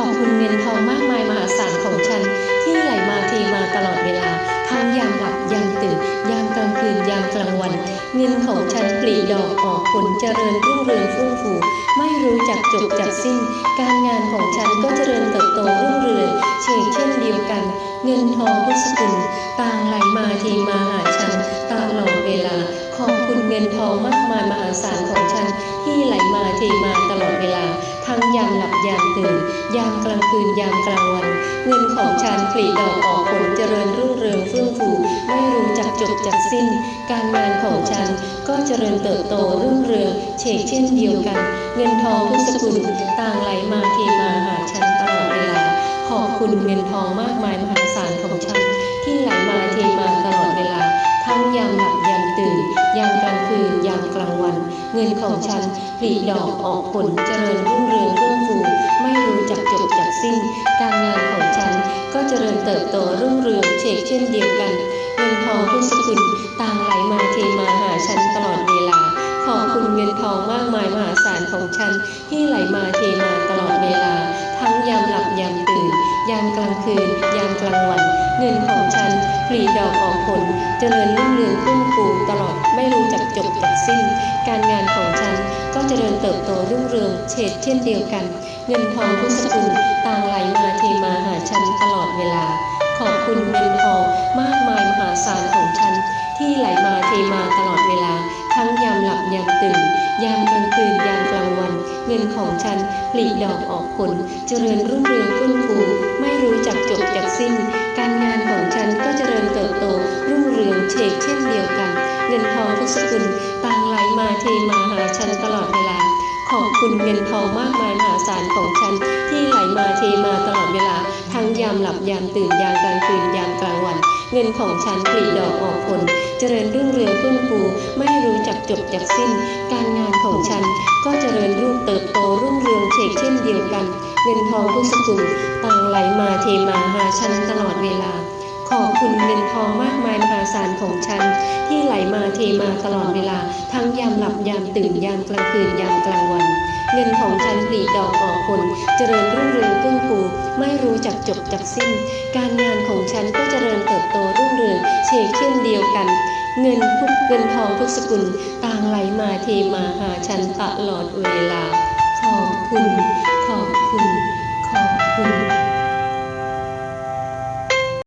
ขอบคุณเงินทองมากมายมหาศาลของฉัน ที่ไหลมาเทมาตลอดเวลาทั้งยามหลับยามตื่นยามกลางคืนยามกลางวัน เงินของฉันปลีดอกออกผลเจริญรุ่งเรืองฟื่องฟูไม่รู้จักจบจักสิ้น การงานของฉันก็เจริญเติบโตรุ่งเรืองเชกเช่นเดียวกัน เงินทองพุทธกุลต่างไหลมาเทมาหาฉันตลอดเวลาขอบคุณเงินทองมากมายมหาศาลของฉัน ที่ไหลมาเทมาตลอดเวลา ทั้งยามหลับยามตื่น ยามกลางคืนยามกลางวัน เงินของฉันปลีดอกออกผลเจริญรุ่งเรืองเฟื่องฟูไม่รู้จักจบจักสิ้น การงานของฉันก็เจริญเติบโตรุ่งเรืองเชกเช่นเดียวกัน เงินทองทุกสกุลต่างไหลมาเทมาหาฉันตลอดเวลาขอบคุณเงินทองมากมายมหาศาลของฉันที่ไหลมาเทมาตลอดเวลา ทั้งยามหลับ เงินของฉันผลิดอกออกผลเจริญรุ่งเรืองเฟื่องฟูไม่รู้จักจบจักสิ้น การงานของฉันก็เจริญเติบโตรุ่งเรืองเชกเช่นเดียวกัน เงินทองทุกสกุลต่างไหลมาเทมาหาฉันตลอดเวลาขอบคุณเงินทองมากมายมหาศาลของฉันที่ไหลมาเทมาตลอดเวลา ทั้งยามหลับยามตื่นยามกลางคืนยามกลางวัน เงินของฉันผลิดอกออกผล เจริญรุ่งเรืองขึ้นฟูตลอดไม่รู้จักจบจักสิ้น การงานของฉันก็เจริญเติบโตรุ่งเรืองเฉดเช่นเดียวกัน เงินทองทุกสกุลต่างไหลมาเทมาหาฉันตลอดเวลา ขอบคุณเงินทองมากมายมหาศาลของฉัน ที่ไหลมาเทมาตลอดเวลา ทั้งยามหลับยามตื่น ยามกลางคืนยามกลางวัน เงินของฉันผลิดอกออกผล เจริญรุ่งเรืองขึ้นฟูไม่รู้จักจบจักสิ้น การงานของฉันก็เจริญเติบโตรุ่งเรืองเฉกเช่นเดียวกัน เงินทองทุกสกุลต่างไหล มาเทมาหาฉันตลอดเวลา ขอบคุณเงินทองมากมายมหาศาลของฉันที่ไหลมาเทมาตลอดเวลา ทั้งยามหลับยามตื่นยามกลางคืนยามกลางวัน เงินของฉันผลิดอกออกผล เจริญรุ่งเรืองขึ้นฟูไม่รู้จักจบจักสิ้น การงานของฉันก็เจริญรุ่งเติบโตรุ่งเรืองเฉกเช่นเดียวกัน เงินทองทุกสกุลต่างไหลมาเทมาหาฉันตลอดเวลา ขอบคุณเงินทองมากมายมหาศาลของฉัน ที่ไหลมาเทมาตลอดเวลา ทั้งยามหลับยามตื่นยามกลางคืนยามกลางวัน เงินของฉันปลีดอกออกผลเจริญรุ่งเรืองขึ้นฟูไม่รู้จักจบจักสิ้น การงานของฉันก็เจริญเติบโตรุ่งเรืองเชกเช่นเดียวกัน เงินทุกเงินทองทุกสกุลต่างไหลมาเทมาหาฉันตลอดเวลาขอบคุณขอบคุณ